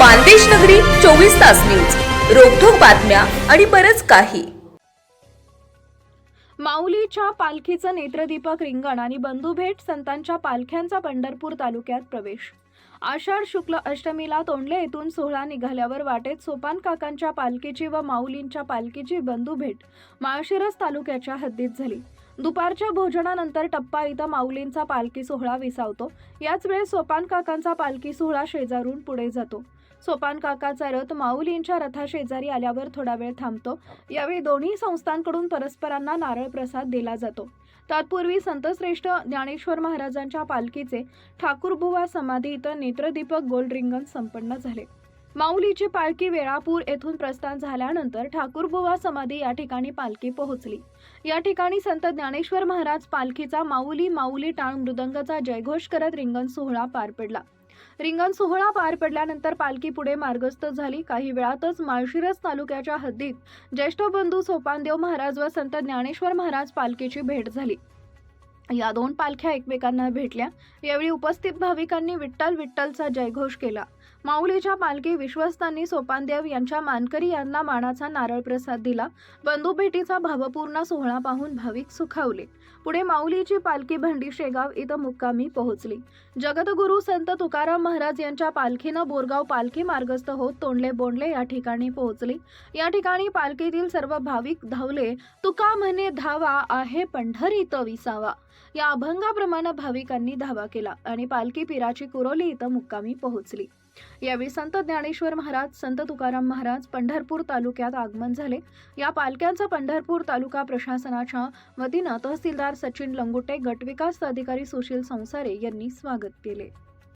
मानदेश नगरी चोवीस तास न्यूज. रोखोक बातम्या आणि बरच काही. माऊलीच्या पालखीचं नेत्रदीपक रिंगण आणि बंधुभेट संतांच्या पालख्यांचा पंढरपूर तालुक्यात प्रवेश. आषाढ शुक्ल अष्टमीला तोंडले येथून सोहळा निघाल्यावर वाटेत सोपान काकांच्या पालखीची व माऊलींच्या पालखीची बंधुभेट माळशिरस तालुक्याच्या हद्दीत झाली. दुपारच्या भोजनानंतर टप्पा इथं माऊलींचा पालखी सोहळा विसावतो. याच वेळेस सोपान काकांचा पालखी सोहळा शेजारून पुढे जातो. सोपान काकाचा रथ माऊलींच्या रथाशेजारी आल्यावर थोडा वेळ थांबतो. यावेळी दोन्ही संस्थांकडून परस्परांना नारळ प्रसाद दिला जातो. तत्पूर्वी संतश्रेष्ठ ज्ञानेश्वर महाराजांच्या पालखीचे ठाकूरबुवा समाधी इथं नेत्रदीपक गोल्ड रिंगण संपन्न झाले. माऊलीची पालखी वेळापूर येथून प्रस्थान झाल्यानंतर ठाकूरबुवा समाधी या ठिकाणी पालखी पोहोचली. या ठिकाणी संत ज्ञानेश्वर महाराज पालखीचा माऊली माऊली टाळ मृदंगाचा जयघोष करत रिंगण सोहळा पार पडला. रिंगण सोहळा पार पडल्यानंतर पालखी पुढे मार्गस्थ झाली. काही वेळातच माळशिरस तालुक्याच्या हद्दीत ज्येष्ठ बंधू सोपानदेव महाराज व संत ज्ञानेश्वर महाराज पालखीची भेट झाली. या दोन पालख्या एकमेकांना भेटल्या. यावेळी उपस्थित भाविकांनी विठ्ठल विठ्ठलचा जयघोष केला. माऊलीच्या पालखी विश्वस्तांनी सोपानदेव यांच्या मानकरी यांना मानाचा नारळ प्रसाद दिला. बंधू भेटीचा भावपूर्ण सोहळा पाहून भाविक सुखावले. पुढे माऊलीची पालखी भंडी शेगाव इथं मुक्कामी पोहोचली. जगदगुरु संत तुकाराम महाराज यांच्या पालखीनं बोरगाव पालखी मार्गस्थ होत तोंडले बोंडले या ठिकाणी पोहोचली. या ठिकाणी पालखीतील सर्व भाविक धावले. तुका म्हणे धावा आहे पंढरीत विसावा. या अभंगाप्रमाणे भाविकांनी धावा केला आणि पालखी पिराची कुरोली इथं मुक्कामी पोहोचली. यावेळी संत ज्ञानेश्वर महाराज संत तुकाराम महाराज पंढरपूर तालुक्यात आगमन झाले. या पालख्यांचं पंढरपूर तालुका प्रशासनाच्या वतीनं तहसीलदार सचिन लंगुटे गटविकास अधिकारी सुशील संसारे यांनी स्वागत केले.